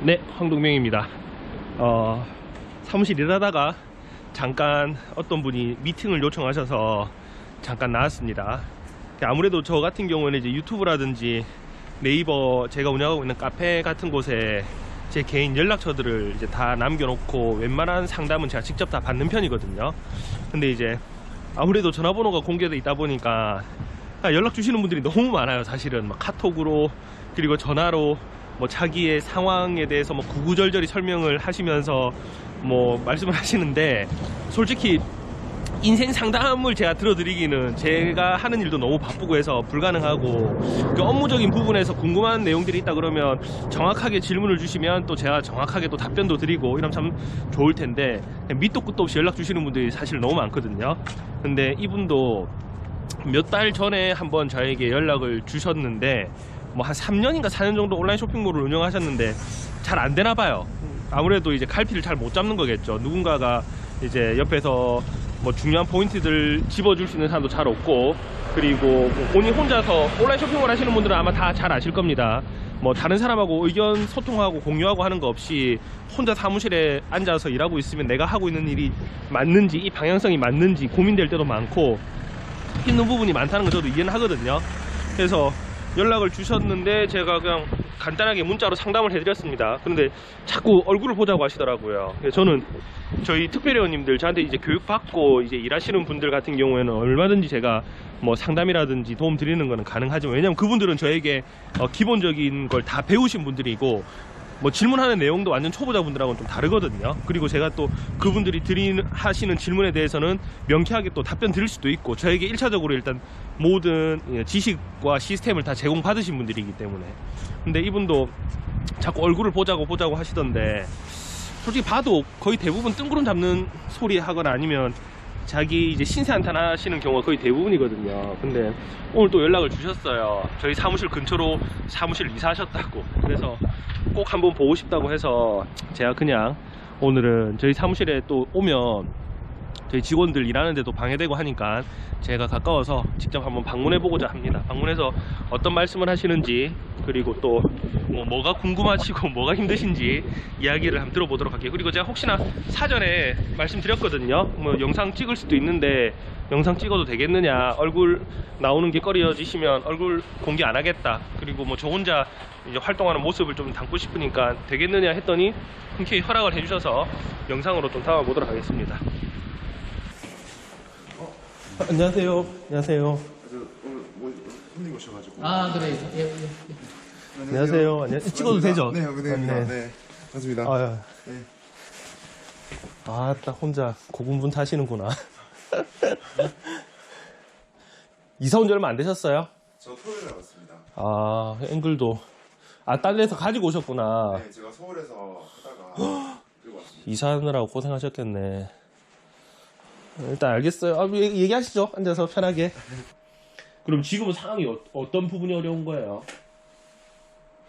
네, 황동명입니다. 어, 사무실 일하다가 잠깐 어떤 분이 미팅을 요청하셔서 잠깐 나왔습니다. 아무래도 저 같은 경우는 이제 유튜브라든지 네이버 제가 운영하고 있는 카페 같은 곳에 제 개인 연락처들을 이제 다 남겨놓고 웬만한 상담은 제가 직접 다 받는 편이거든요. 근데 이제 아무래도 전화번호가 공개돼 있다 보니까 아, 연락 주시는 분들이 너무 많아요. 사실은 막 카톡으로 그리고 전화로 뭐 자기의 상황에 대해서 뭐 구구절절히 설명을 하시면서 뭐 말씀을 하시는데 솔직히 인생 상담을 제가 들어드리기는 제가 하는 일도 너무 바쁘고 해서 불가능하고 그 업무적인 부분에서 궁금한 내용들이 있다 그러면 정확하게 질문을 주시면 또 제가 정확하게 또 답변도 드리고 이러면 참 좋을 텐데 밑도 끝도 없이 연락 주시는 분들이 사실 너무 많거든요. 근데 이분도 몇 달 전에 한번 저에게 연락을 주셨는데 뭐 한 3년인가 4년 정도 온라인 쇼핑몰을 운영하셨는데 잘 안 되나 봐요. 아무래도 이제 갈피를 잘 못 잡는 거겠죠. 누군가가 이제 옆에서 뭐 중요한 포인트들 집어줄 수 있는 사람도 잘 없고 그리고 뭐 본인 혼자서 온라인 쇼핑몰 하시는 분들은 아마 다 잘 아실 겁니다. 뭐 다른 사람하고 의견 소통하고 공유하고 하는 거 없이 혼자 사무실에 앉아서 일하고 있으면 내가 하고 있는 일이 맞는지 이 방향성이 맞는지 고민될 때도 많고 힘든 부분이 많다는 걸 저도 이해는 하거든요. 그래서 연락을 주셨는데 제가 그냥 간단하게 문자로 상담을 해드렸습니다. 그런데 자꾸 얼굴을 보자고 하시더라고요. 저는 저희 특별회원님들 저한테 이제 교육받고 이제 일하시는 분들 같은 경우에는 얼마든지 제가 뭐 상담이라든지 도움 드리는 거는 가능하지만 왜냐면 그분들은 저에게 어, 기본적인 걸 다 배우신 분들이고 뭐 질문하는 내용도 완전 초보자분들하고는 좀 다르거든요. 그리고 제가 또 그분들이 드리는 하시는 질문에 대해서는 명쾌하게 또 답변 드릴 수도 있고 저에게 1차적으로 일단 모든 예, 지식과 시스템을 다 제공받으신 분들이기 때문에. 근데 이분도 자꾸 얼굴을 보자고 보자고 하시던데 솔직히 봐도 거의 대부분 뜬구름 잡는 소리 하거나 아니면 자기 이제 신세 한탄 하시는 경우가 거의 대부분이거든요. 근데 오늘 또 연락을 주셨어요. 저희 사무실 근처로 사무실 이사하셨다고. 그래서 꼭 한번 보고 싶다고 해서 제가 그냥 오늘은 저희 사무실에 또 오면 저희 직원들 일하는데도 방해되고 하니까 제가 가까워서 직접 한번 방문해 보고자 합니다. 방문해서 어떤 말씀을 하시는지 그리고 또뭐 뭐가 궁금하시고 뭐가 힘드신지 이야기를 한번 들어보도록 할게요. 그리고 제가 혹시나 사전에 말씀드렸거든요. 뭐 영상 찍을 수도 있는데 영상 찍어도 되겠느냐 얼굴 나오는 게 꺼려지시면 얼굴 공개 안 하겠다. 그리고 뭐 저 혼자 이제 활동하는 모습을 좀 담고 싶으니까 되겠느냐 했더니 흔쾌히 허락을 해주셔서 영상으로 좀 담아보도록 하겠습니다. 안녕하세요. 안녕하세요. 오늘 뭐 손님 오셔가지고. 아 그래 예, 예. 안녕하세요. 안녕. 찍어도 되죠? 네, 은혜입니다. 네. 네, 반갑습니다. 아유. 네. 아, 딱 혼자 고군분 타시는구나. 이사 온 지 얼마 안 되셨어요? 저 토요일에 왔습니다. 아, 앵글도. 아, 딴 데서 가지고 오셨구나. 네, 제가 서울에서 하다가 그리고 왔습니다. 이사하느라고 고생하셨겠네. 일단 알겠어요. 아, 얘기- 얘기하시죠. 앉아서 편하게. 그럼 지금은 상황이 어, 떤 부분이 어려운 거예요?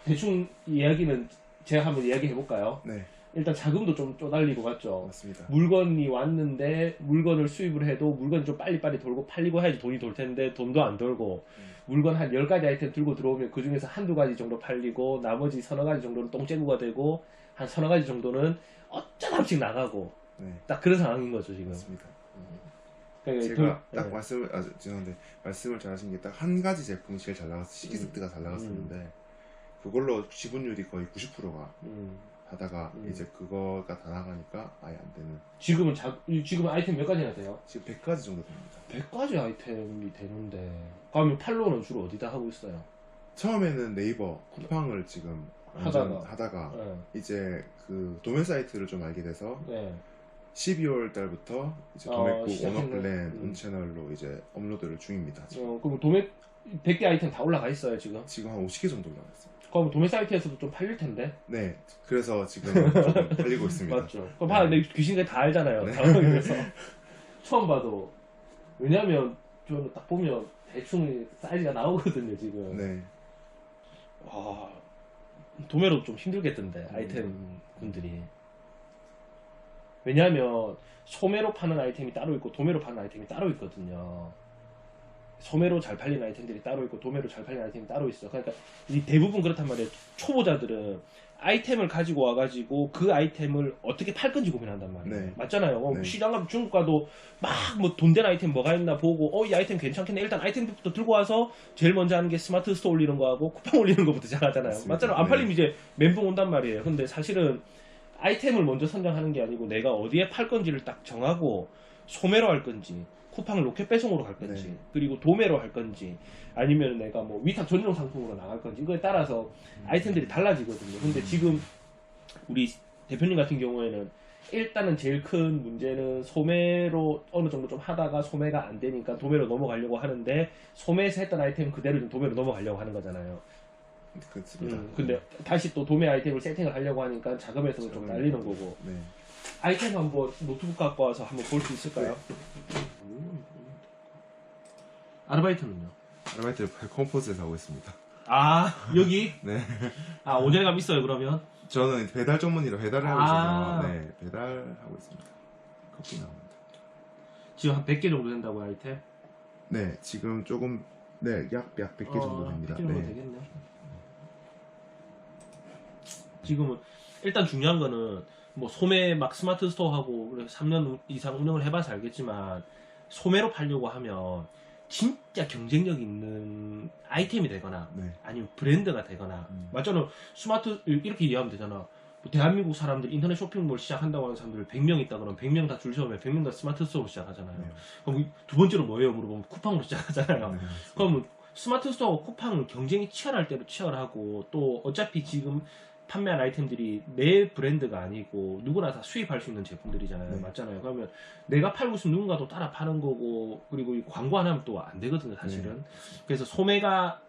대충 이야기는 제가 한번 이야기해 볼까요? 네, 일단 자금도 좀 쪼달리고 갔죠. 맞습니다. 물건이 왔는데 물건을 수입을 해도 물건이 좀 빨리빨리 돌고 팔리고 해야지 돈이 돌 텐데 돈도 안 돌고 음. 물건 한 10가지 아이템 들고 들어오면 그 중에서 한두 가지 정도 팔리고 나머지 서너 가지 정도는 똥째구가 되고 한 서너 가지 정도는 어쩌다 한씩 나가고 네, 딱 그런 상황인 거죠 지금 맞습니다. 그러니까 제가 돈- 딱 네. 말씀을 아 죄송한데 말씀을 잘하신 게 딱 한 가지 제품이 제일 잘 나갔어 시기스트가 잘 나갔었는데 그걸로 지분율이 거의 90%가 음. 하다가 음. 이제 그거가 다 나가니까 아예 안 되는 지금은 자, 지금 아이템 몇 가지나 돼요? 지금 100가지 정도 됩니다. 100가지 아이템이 되는데 그러면 팔로우는 주로 어디다 하고 있어요? 처음에는 네이버 쿠팡을 지금 하다가. 하다가 네. 이제 그 도면 사이트를 좀 알게 돼서 네. 12월 달부터 이제 어, 도매국 시작했네. 원어플랜 음. 온 채널로 이제 업로드를 중입니다. 지금, 어, 그럼 도매 100개 아이템 다 올라가 있어요 지금? 지금 한 50개 정도 올라갔습니다. 그럼 도매 사이트에서도 좀 팔릴 텐데 네, 그래서 지금 팔리고 있습니다. 맞죠? 그럼 봐, 네. 내 귀신들 다 알잖아요 네. 당황해서 처음 봐도 왜냐면 저는 딱 보면 대충 사이즈가 나오거든요 지금 네, 와 도매로 좀 힘들겠던데 음. 아이템 분들이 왜냐하면 소매로 파는 아이템이 따로 있고 도매로 파는 아이템이 따로 있거든요 소매로 잘 팔리는 아이템들이 따로 있고 도매로 잘 팔리는 아이템이 따로 있어 그러니까 이 대부분 그렇단 말이에요 초보자들은 아이템을 가지고 와가지고 그 아이템을 어떻게 팔 건지 고민한단 말이에요. 네. 맞잖아요. 어, 네. 시장 가면 중국 가도 막 뭐 돈 된 아이템 뭐가 있나 보고 어 이 아이템 괜찮겠네. 일단 아이템부터 들고 와서 제일 먼저 하는 게 스마트 스토어 올리는 거하고 쿠팡 올리는 거부터 시작하잖아요. 맞잖아요. 안 네. 팔리면 이제 멘붕 온단 말이에요. 근데 사실은 아이템을 먼저 선정하는 게 아니고 내가 어디에 팔 건지를 딱 정하고 소매로 할 건지 쿠팡 로켓 배송으로 할 건지 네. 그리고 도매로 할 건지 아니면 내가 뭐 위탁 전용 상품으로 나갈 건지 이거에 따라서 아이템들이 달라지거든요. 근데 지금 우리 대표님 같은 경우에는 일단은 제일 큰 문제는 소매로 어느 정도 좀 하다가 소매가 안 되니까 도매로 넘어가려고 하는데 소매에서 했던 아이템 그대로 좀 도매로 넘어가려고 하는 거잖아요. 그렇습니다. 음, 근데 다시 또 도매 아이템을 세팅을 하려고 하니까 자금에서도 좀 날리는 거고 네. 아이템 한번 노트북 갖고 와서 한번 볼 수 있을까요? 음. 아르바이트는요? 아르바이트 컴포즈에서 하고 있습니다. 아 여기 네. 아 오전감 있어요 그러면 저는 배달 전문이라 배달을 하고 아. 있어서 네 배달하고 있습니다. 커피 나옵니다. 지금 한 100개 정도 된다고 아이템? 네 지금 조금 네약약 100개 정도 됩니다. 100개 정도 네. 되겠네. 지금은 일단 중요한 거는 뭐 소매 막 스마트 스토어하고 3년 이상 운영을 해봐서 알겠지만 소매로 팔려고 하면 진짜 경쟁력 있는 아이템이 되거나 네. 아니면 브랜드가 되거나 음. 맞잖아 스마트 이렇게 이해하면 되잖아 뭐 대한민국 사람들 인터넷 쇼핑몰 시작한다고 하는 사람들 100명 있다 그러면 100명 다 줄 서면 100명 다 스마트 스토어로 시작하잖아요 네. 그럼 두 번째로 뭐예요 물어보면 쿠팡으로 시작하잖아요 네. 그러면 스마트 스토어와 쿠팡은 경쟁이 치열할 대로 치열하고 또 어차피 지금 판매한 아이템들이 내 브랜드가 아니고 누구나 다 수입할 수 있는 제품들이잖아요. 네. 맞잖아요. 그러면 내가 팔고 있으면 누군가도 따라 파는 거고 그리고 이 광고 안 하면 또 안 되거든요, 사실은. 네. 그래서 소매가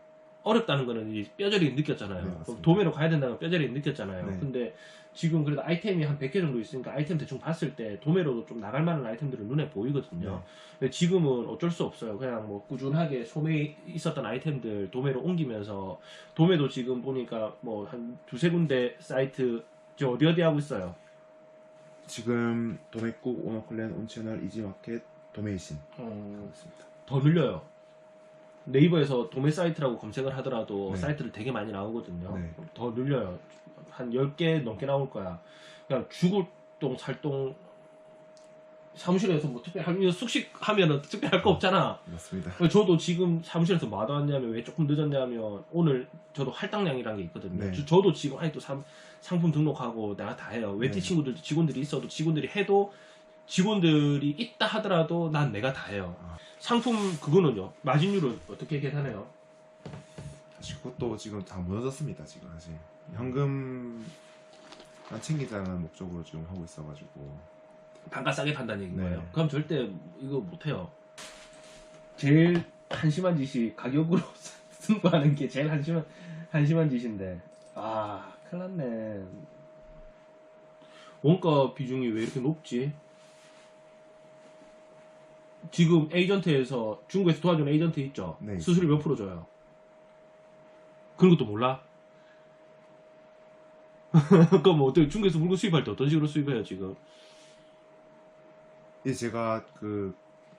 어렵다는 거는 뼈저리게 느꼈잖아요. 네. 도매로 가야 된다는 걸 뼈저리게 느꼈잖아요. 네. 근데 지금 그래도 아이템이 한 100개 정도 있으니까 아이템 대충 봤을 때 도매로도 좀 나갈 만한 아이템들은 눈에 보이거든요. 네. 근데 지금은 어쩔 수 없어요. 그냥 뭐 꾸준하게 소매에 있었던 아이템들 도매로 옮기면서 도매도 지금 보니까 뭐 한 두세 군데 사이트 저 어디 어디 하고 있어요. 지금 도매국, 오너클랜, 온채널, 이지마켓, 도메이신 어. 더 늘려요. 네이버에서 도매 사이트라고 검색을 하더라도 네. 사이트를 되게 많이 나오거든요. 네. 더 늘려요. 한 10개 넘게 나올 거야. 그냥 죽을 똥 살똥 사무실에서 뭐 특별히 할- 숙식 하면은 특별할 거 없잖아. 맞습니다. 저도 지금 사무실에서 뭐 하다 왔냐면 왜 조금 늦었냐면 오늘 저도 할당량이라는 게 있거든요. 네. 저, 도 지금 아직도 상, 상품 등록하고 내가 다 해요. 외티 네. 친구들 직원들이 있어도 직원들이 해도 직원들이 있다 하더라도 난 내가 다 해요. 아. 상품 그거는요. 마진율은 어떻게 계산해요? 사실 그것도 지금 다 무너졌습니다. 지금 사실 현금만 챙기자는 목적으로 지금 하고 있어가지고 단가 싸게 판다는 얘기인 네. 거예요. 그럼 절대 이거 못해요. 제일 한심한 짓이 가격으로 승부하는 게 제일 한심한 한심한 짓인데 아 큰일 났네. 원가 비중이 왜 이렇게 높지? 지금 에이전트에서 중국에서 도와주는 에이전트 있죠? 네. 수수료 몇 프로 줘요? 그런 것도 몰라? 그럼 뭐 어떻게 중국에서 물건 수입할 때 어떤 식으로 수입해요 지금? 이제 제가 그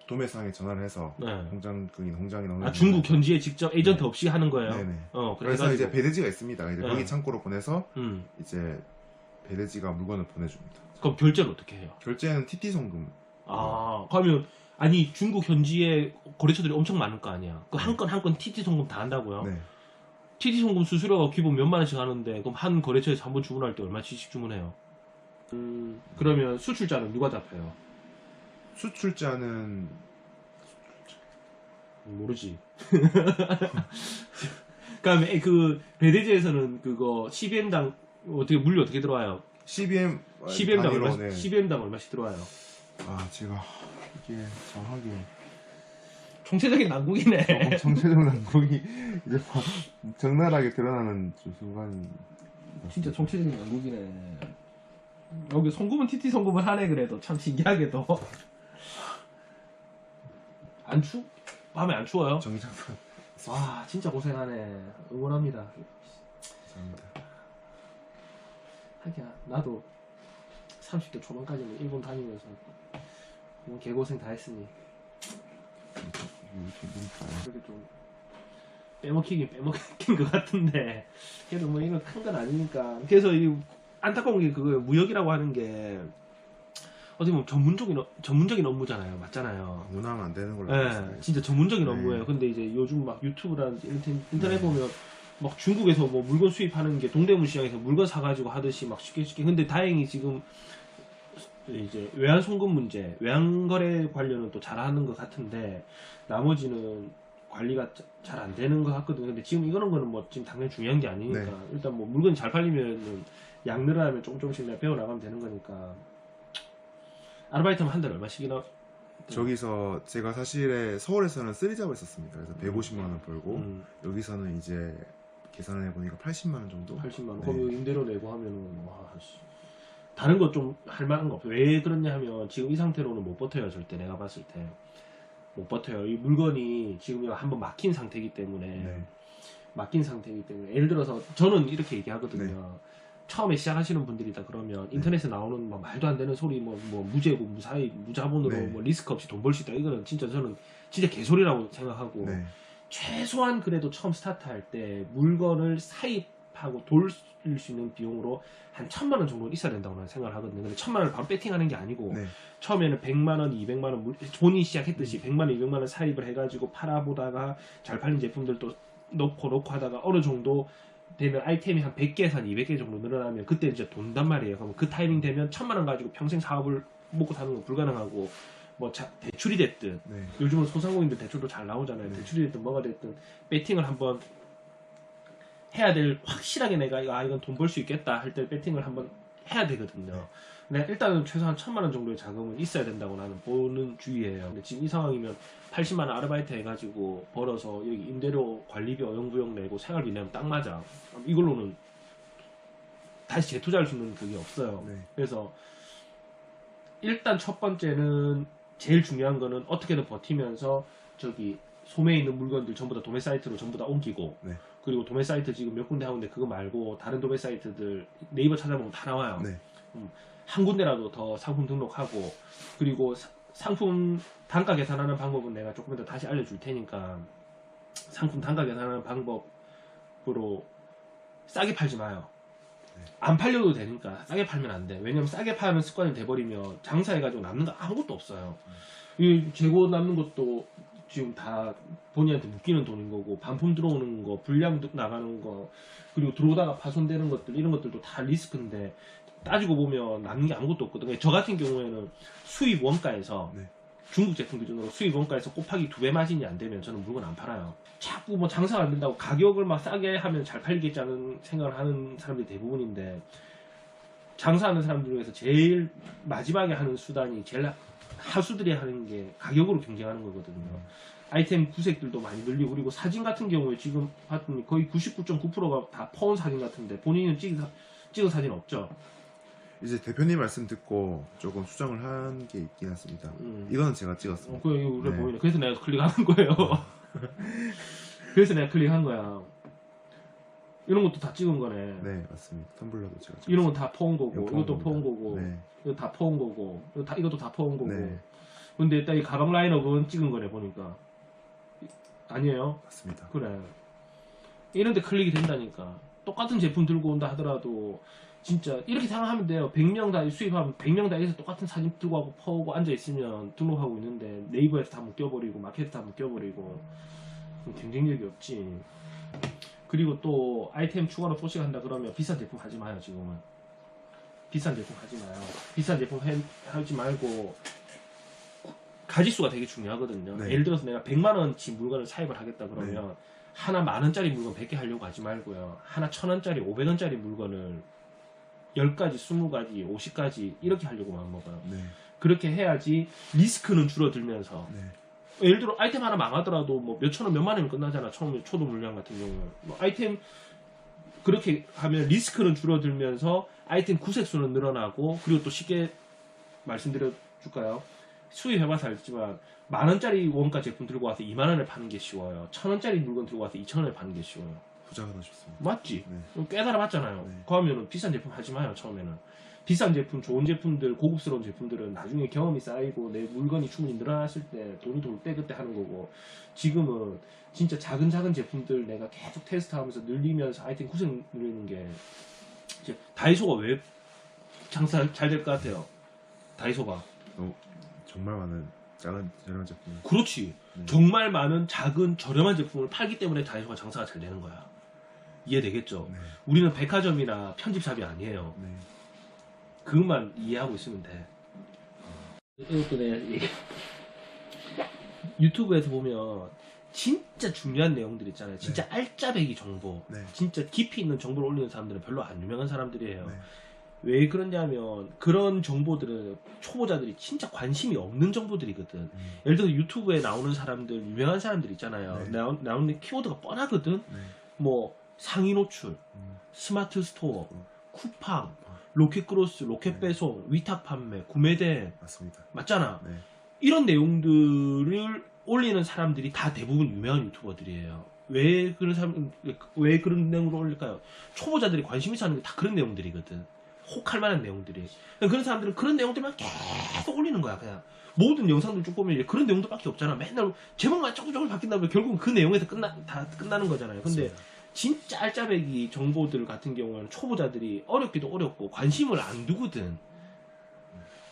도매상에 전화를 해서 네. 공장인 공장이나 아 중국 현지에 직접 에이전트 없이 하는 거예요. 네네. 어 그래서 이제 배대지가 있습니다. 이제 네. 거기 창고로 보내서 음 이제 배대지가 물건을 보내줍니다. 그럼 결제를 어떻게 해요? 결제는 TT 송금. 아 그러면 아니 중국 현지에 거래처들이 엄청 많을 거 아니야. 그 한 건 한 건 TT 송금 다 한다고요? 네. TT 송금 수수료가 기본 몇만 원씩 하는데 그럼 한 거래처에서 한 번 주문할 때 얼마씩 주문해요? 음 그러면 수출자는 누가 잡혀요? 수출자는 모르지. 그다음에 그 배대지에서는 그거 CBM당 어떻게 물류 어떻게 들어와요? CBM CBM당 단위로, 얼마 네. CBM당 얼마씩 들어와요? 아 제가 이게 정확하게 총체적인 난국이네. 정체적 난국이 이제 막 적나라하게 드러나는 주- 순간이 진짜 총체적인 난국이네. 여기 송금은 TT 송금을 하네 그래도 참 신기하게도. 안 추? 밤에 안 추워요? 정장판 와 진짜 고생하네. 응원합니다. 감사합니다. 하기야 나도 30대 초반까지는 일본 다니면서 뭐 개고생 다 했으니 이렇게 눈 봐요. 그렇게 좀 빼먹히긴 빼먹힌 것 같은데 그래도 뭐 이거 큰 건 아니니까 그래서 이 안타까운 게 그거예요 무역이라고 하는 게 어떻게 보면 전문적인 업- 전문적인 업무잖아요 맞잖아요 논하면 안 되는 걸로 알고 예, 있습니다. 진짜 전문적인 네. 업무예요. 근데 이제 요즘 막 유튜브라든지 인터넷, 인터넷 네. 보면 막 중국에서 뭐 물건 수입하는 게 동대문 시장에서 물건 사가지고 하듯이 막 쉽게 쉽게. 근데 다행히 지금 이제 외환 송금 문제, 외환 거래 관련은 또 잘하는 것 같은데 나머지는 관리가 잘 안 되는 것 같거든요. 근데 지금 이거는 거는 뭐 지금 당연히 중요한 게 아니니까 네. 일단 뭐 물건이 잘 팔리면은 양 늘어나면 조금 조금씩 내가 배워 나가면 되는 거니까 아르바이트는 한 달에 얼마씩이나 저기서 제가 사실에 서울에서는 쓰리잡을 썼습니다. 그래서 150만 원 벌고 음. 여기서는 이제 계산을 해보니까 80만 원 정도. 80만 원. 네. 그럼 임대료 내고 하면은 와 씨. 다른 거 좀 할 만한 거 없어. 왜 그러냐 하면 지금 이 상태로는 못 버텨요 절대 내가 봤을 때 못 버텨요. 이 물건이 지금 한번 막힌 상태이기 때문에 네. 막힌 상태이기 때문에 예를 들어서 저는 이렇게 얘기하거든요. 네. 처음에 시작하시는 분들이다 그러면 인터넷에 나오는 뭐 말도 안 되는 소리 뭐, 뭐 무죄고 무사히 무자본으로 네. 뭐 리스크 없이 돈 벌 수 있다 이거는 진짜 저는 진짜 개소리라고 생각하고 네. 최소한 그래도 처음 스타트할 때 물건을 사입 하고 돌릴 수 있는 비용으로 한 천만 원 정도는 있어야 된다고 나는 생각을 하거든요. 근데 천만 원을 바로 배팅하는 게 아니고 네. 처음에는 100만 원, 200만 원 물- 본인이 시작했듯이 100만 원, 200만 원 사입을 해가지고 팔아보다가 잘 팔린 제품들도 넣고 넣고 하다가 어느 정도 되면 아이템이 한 100개에서 한 200개 정도 늘어나면 그때 이제 돈단 말이에요. 그럼 그 타이밍 되면 천만 원 가지고 평생 사업을 먹고 사는 건 불가능하고 뭐 자- 대출이 됐든 네. 요즘은 소상공인들 대출도 잘 나오잖아요. 네. 대출이 됐든 뭐가 됐든 배팅을 한번 해야 될 확실하게 내가 이거 아 이건 돈 벌 수 있겠다 할 때 배팅을 한번 해야 되거든요. 근데 일단은 최소한 천만 원 정도의 자금은 있어야 된다고 나는 보는 주의예요. 근데 지금 이 상황이면 80만 원 아르바이트 해가지고 벌어서 여기 임대료 관리비 어영부영 내고 생활비 내면 딱 맞아. 이걸로는 다시 재투자할 수 있는 그게 없어요. 네. 그래서 일단 첫 번째는 제일 중요한 거는 어떻게든 버티면서 저기 소매에 있는 물건들 전부 다 도매 사이트로 전부 다 옮기고 네. 그리고 도매 사이트 지금 몇 군데 하는데 그거 말고 다른 도매 사이트들 네이버 찾아보면 다 나와요. 네. 한 군데라도 더 상품 등록하고 그리고 사- 상품 단가 계산하는 방법은 내가 조금 더 다시 알려줄 테니까 상품 단가 계산하는 방법으로 싸게 팔지 마요. 네. 안 팔려도 되니까 싸게 팔면 안 돼. 왜냐면 싸게 파는 습관이 돼버리면 장사해가지고 남는 거 아무것도 없어요. 이 재고 남는 것도 지금 다 본인한테 묶이는 돈인 거고 반품 들어오는 거, 불량 나가는 거, 그리고 들어오다가 파손되는 것들 이런 것들도 다 리스크인데 따지고 보면 남는 게 아무것도 없거든요. 저 같은 경우에는 수입 원가에서 네. 중국 제품 기준으로 수입 원가에서 곱하기 두 배 마진이 안 되면 저는 물건 안 팔아요. 자꾸 뭐 장사가 안 된다고 가격을 막 싸게 하면 잘 팔리겠다는 생각을 하는 사람들이 대부분인데 장사하는 사람들 중에서 제일 마지막에 하는 수단이 제일 하수들이 하는 게 가격으로 경쟁하는 거거든요. 아이템 구색들도 많이 늘리고 그리고 사진 같은 경우에 지금 봤더니 거의 99.9%가 다 퍼온 사진 같은데 본인은 찍은, 사- 찍은 사진 없죠. 이제 대표님 말씀 듣고 조금 수정을 한 게 있긴 했습니다. 음. 이거는 제가 어, 찍었습니다. 그 이거 그래 네. 보이네. 그래서 내가 클릭하는 거예요. 그래서 내가 클릭한 거야. 이런 것도 다 찍은 거네. 네, 맞습니다. 텀블러도 제가 찍었습니다. 이런 건 다 퍼온 거고, 이것도 퍼온. 거고, 네. 이거 다 퍼온 거고, 이거 다, 이것도 다 퍼온 거고. 네, 근데 일단 이 가방 라인업은 찍은 거네 보니까. 아니에요? 맞습니다. 그래. 이런데 클릭이 된다니까. 똑같은 제품 들고 온다 하더라도 진짜 이렇게 생각하면 돼요. 100명 다 수입하면 100명 다 여기서 똑같은 사진 들고 하고 퍼오고 앉아 있으면 등록하고 있는데 네이버에서 다 묶여버리고 마켓에서 다 묶여버리고 경쟁력이 없지. 그리고 또 아이템 추가로 소식한다 그러면 비싼 제품 하지 마요 지금은. 비싼 제품 하지 마요. 비싼 제품 해- 하지 말고 가지수가 되게 중요하거든요. 네. 예를 들어서 내가 100만 원치 물건을 사입을 하겠다 그러면 하나 만 원짜리 물건 100개 하려고 하지 말고요. 하나 천 원짜리, 500원짜리 물건을 10가지, 20가지, 50가지 이렇게 하려고 마음 먹어요. 네, 그렇게 해야지 리스크는 줄어들면서 네, 예를 들어 아이템 하나 망하더라도 뭐 몇천 원, 몇만 원이면 끝나잖아. 처음에 초도 물량 같은 경우는. 뭐 아이템 그렇게 하면 리스크는 줄어들면서 아이템 구색 수는 늘어나고 그리고 또 쉽게 말씀드려 줄까요? 수입해봐서 알지만 만 원짜리 원가 제품 들고 와서 2만 원에 파는 게 쉬워요. 천 원짜리 물건 들고 와서 2천 원에 파는 게 쉬워요. 투자하고 싶습니다. 맞지? 네. 깨달아 봤잖아요. 네. 그러면은 비싼 제품 하지 마요 처음에는. 비싼 제품, 좋은 제품들, 고급스러운 제품들은 나중에 경험이 쌓이고 내 물건이 충분히 늘어났을 때 돈이 돌 때 그때 하는 거고 지금은 진짜 작은 작은 제품들 내가 계속 테스트하면서 늘리면서 아이템 구성 늘리는 게 이제 다이소가 왜 장사 잘 될 것 같아요? 다이소가 정말 많은 작은 저렴한 제품. 그렇지. 네. 정말 많은 작은 저렴한 제품을 팔기 때문에 다이소가 장사가 잘 되는 거야. 이해되겠죠? 네. 우리는 백화점이나 편집샵이 아니에요. 네. 그것만 이해하고 있으면 돼. 이것도 내가 얘기- 유튜브에서 보면 진짜 중요한 내용들 있잖아요. 진짜 알짜배기 정보. 네. 진짜 깊이 있는 정보를 올리는 사람들은 별로 안 유명한 사람들이에요. 네. 왜 그러냐면 그런 정보들은 초보자들이 진짜 관심이 없는 정보들이거든. 음. 예를 들어 유튜브에 나오는 사람들, 유명한 사람들 있잖아요. 네. 나오, 나오는 키워드가 뻔하거든. 네. 뭐 상위 노출, 음. 스마트 스토어, 음. 쿠팡, 로켓 크로스, 로켓 네. 배송, 위탁 판매, 구매대 맞습니다. 맞잖아. 네. 이런 내용들을 올리는 사람들이 다 대부분 유명한 유튜버들이에요. 왜 그런 사람 왜 그런 내용을 올릴까요? 초보자들이 관심 있어 하는 게 다 그런 내용들이거든. 혹할 만한 내용들이. 그러니까 그런 사람들은 그런 내용들만 계속 올리는 거야, 그냥. 모든 영상들 쭉 보면 그런 내용들밖에 없잖아. 맨날 제목만 조금 조금 바뀐다면 결국은 그 내용에서 끝나 다 끝나는 거잖아요. 근데 맞습니다. 진짜 알짜배기 정보들 같은 경우에는 초보자들이 어렵기도 어렵고 관심을 안 두거든.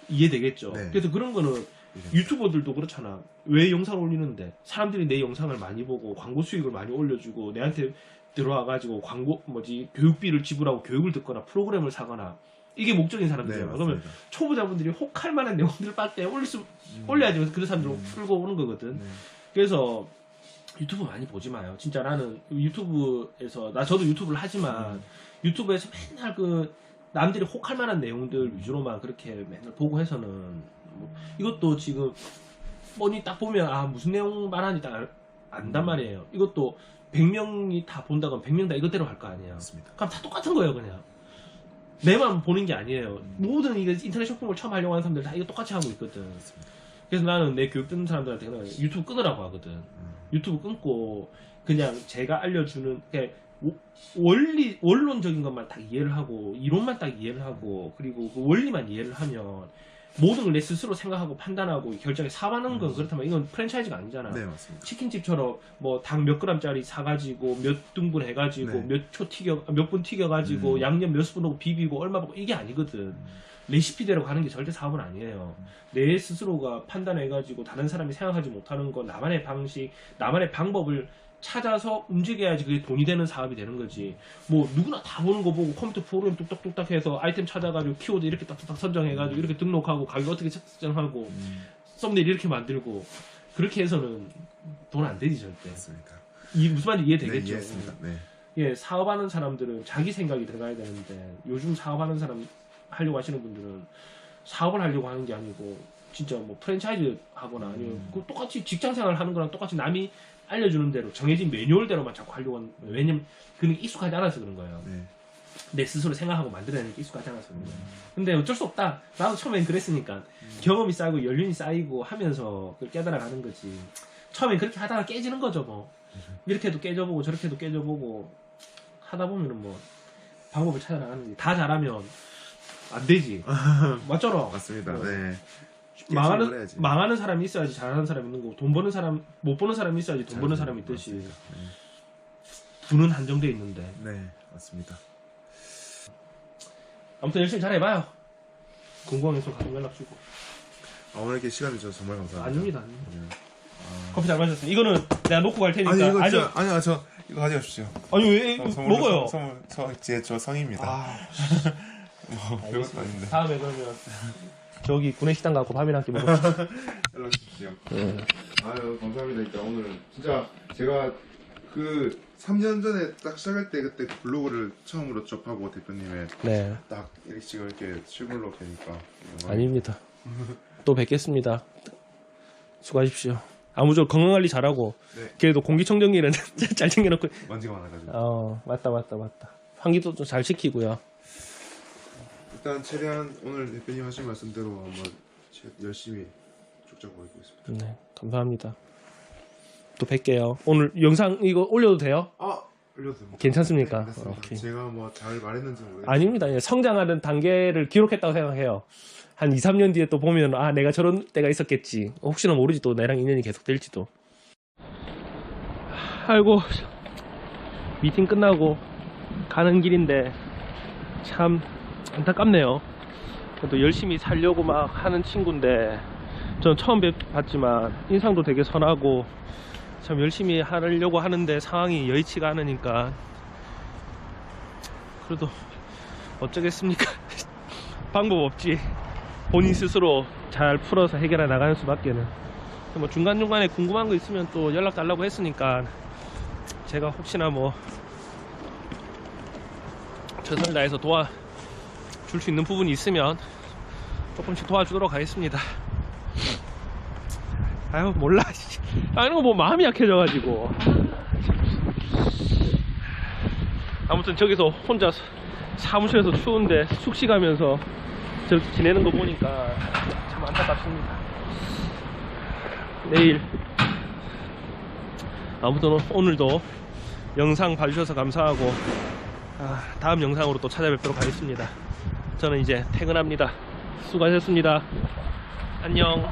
이해되겠죠? 네. 그래서 그런 거는 유튜버들도 그렇잖아. 왜 영상을 올리는데 사람들이 내 영상을 많이 보고 광고 수익을 많이 올려주고 내한테 들어와가지고 광고 뭐지 교육비를 지불하고 교육을 듣거나 프로그램을 사거나 이게 목적인 네, 사람들이잖아. 그러면 맞습니다. 초보자분들이 혹할 만한 내용들을 빨때 올릴 수 음. 올려야지 그래서 그런 사람들을 음. 풀고 오는 거거든. 네. 그래서 유튜브 많이 보지 마요. 진짜 나는 유튜브에서 나 저도 유튜브를 하지만 음. 유튜브에서 맨날 그 남들이 혹할 만한 내용들 위주로만 그렇게 맨날 보고 해서는 뭐 이것도 지금 뻔히 딱 보면 아 무슨 내용 말하는지 딱 알- 안단 말이에요. 이것도 100명이 다 본다고 하면 100명 다 이것대로 할 거 아니야. 맞습니다. 그럼 다 똑같은 거예요, 그냥. 내만 보는 게 아니에요. 모든 이거 인터넷 쇼핑을 처음 하려고 하는 사람들 다 이거 똑같이 하고 있거든. 맞습니다. 그래서 나는 내 교육 듣는 사람들한테 그냥 유튜브 끊으라고 하거든. 음. 유튜브 끊고 그냥 제가 알려주는 그냥 오- 원리 원론적인 것만 딱 이해를 하고 이론만 딱 이해를 하고 그리고 그 원리만 이해를 하면 모든 걸 내 스스로 생각하고 판단하고 결정에 사과하는 건 음. 그렇다면 이건 프랜차이즈가 아니잖아. 네, 맞습니다. 치킨집처럼 뭐 당 몇 그램짜리 사가지고 몇 등분 해가지고 네. 몇 초 튀겨 몇 분 튀겨가지고 음. 양념 몇 스푼 넣고 비비고 얼마 받고 이게 아니거든. 음. 레시피대로 가는 게 절대 사업은 아니에요. 음. 내 스스로가 판단해가지고 다른 사람이 생각하지 못하는 거 나만의 방식, 나만의 방법을 찾아서 움직여야지 그게 돈이 되는 사업이 되는 거지. 뭐 누구나 다 보는 거 보고 컴퓨터 프로그램 뚝딱뚝딱 해서 아이템 찾아가지고 키워드 이렇게 딱딱딱 선정해가지고 이렇게 등록하고 가격 어떻게 책정하고 음. 썸네일 이렇게 만들고 그렇게 해서는 돈 안 되지 절대. 맞습니다. 이 무슨 말인지 네, 이해되겠죠? 이해했습니다. 네. 예, 사업하는 사람들은 자기 생각이 들어가야 되는데 요즘 사업하는 사람 하려고 하시는 분들은 사업을 하려고 하는 게 아니고 진짜 뭐 프랜차이즈 하거나 아니면 음. 그 똑같이 직장 생활 하는 거랑 똑같이 남이 알려주는 대로 정해진 매뉴얼대로만 자꾸 하려고 하는 거예요. 왜냐면 그게 익숙하지 않아서 그런 거예요. 네. 내 스스로 생각하고 만들어내는 게 익숙하지 않아서 그런 거예요. 음. 근데 어쩔 수 없다. 나도 처음엔 그랬으니까 경험이 쌓이고 연륜이 쌓이고 하면서 그걸 깨달아가는 거지. 처음엔 그렇게 하다가 깨지는 거죠 뭐. 이렇게도 깨져보고 저렇게도 깨져보고 하다 보면은 뭐 방법을 찾아나가는 거지. 다 잘하면 안 되지. 맞잖아. 맞습니다. 어. 네. 망하는. 망하는 사람이 있어야지 잘하는 사람이 있는 거고 돈 버는 사람 못 버는 사람이 있어야지 돈 버는 사람이 있듯이 맞습니다. 돈은 한정돼 있는데 네. 네, 맞습니다. 아무튼 열심히 잘해봐요. 있으면 가끔 연락 주고. 아, 오늘 이렇게 시간 주셔서 정말 감사합니다. 아닙니다. 아닙니다. 네. 아. 커피 잘 마셨어요. 이거는 내가 놓고 갈 테니까 아니 이거 아주 진짜 아니요 저 이거 가져가십시오. 아니 왜 선물로 먹어요? 선- 선물 저, 제, 저 성입니다. 아, 뭐 별것도 아닌데. 다음에 그러면 저기 구내식당 가고 밥이나 함께 먹읍시다. 연락 주십시오. 네. 아유 감사합니다. 일단 오늘은 진짜 제가 그 3년 전에 딱 시작할 때 그때 그 블로그를 처음으로 접하고 대표님의 네, 딱 이렇게 지금 이렇게 실물로 뵈니까 아닙니다. 또 뵙겠습니다. 수고하십시오. 아무쪼록 건강관리 잘하고 네. 그래도 공기청정기는 잘 챙겨놓고 먼지가 많아가지고 어 맞다 맞다 맞다 환기도 좀 잘 시키고요. 일단 최대한 오늘 대표님 하신 말씀대로 한번 제- 열심히 쫓아보겠습니다 네 감사합니다. 또 뵐게요. 오늘 영상 이거 올려도 돼요? 아 올려도 됩니다. 괜찮습니까? 네. 오케이. 제가 뭐 잘 말했는지 모르겠는데 아닙니다. 예, 성장하는 단계를 기록했다고 생각해요. 한 2, 3년 뒤에 또 보면 아 내가 저런 때가 있었겠지. 혹시나 모르지 또 나랑 인연이 계속 될지도. 아이고 미팅 끝나고 가는 길인데 참 안타깝네요. 그래도 열심히 살려고 막 하는 친구인데 전 처음 뵙- 봤지만 인상도 되게 선하고 참 열심히 하려고 하는데 상황이 여의치가 않으니까 그래도 어쩌겠습니까? 방법 없지. 본인 스스로 잘 풀어서 해결해 나가는 수밖에는. 뭐 중간중간에 궁금한 거 있으면 또 연락 달라고 했으니까 제가 혹시나 뭐 최선을 다해서 도와 줄 수 있는 부분이 있으면 조금씩 도와주도록 하겠습니다. 아유 몰라. 씨. 아 이런 거 뭐 마음이 약해져가지고. 아무튼 저기서 혼자 사무실에서 추운데 숙식 하면서 저렇게 지내는 거 보니까 참 안타깝습니다. 내일 아무튼 오늘도 영상 봐주셔서 감사하고 아, 다음 영상으로 또 찾아뵙도록 하겠습니다. 저는 이제 퇴근합니다. 수고하셨습니다. 안녕.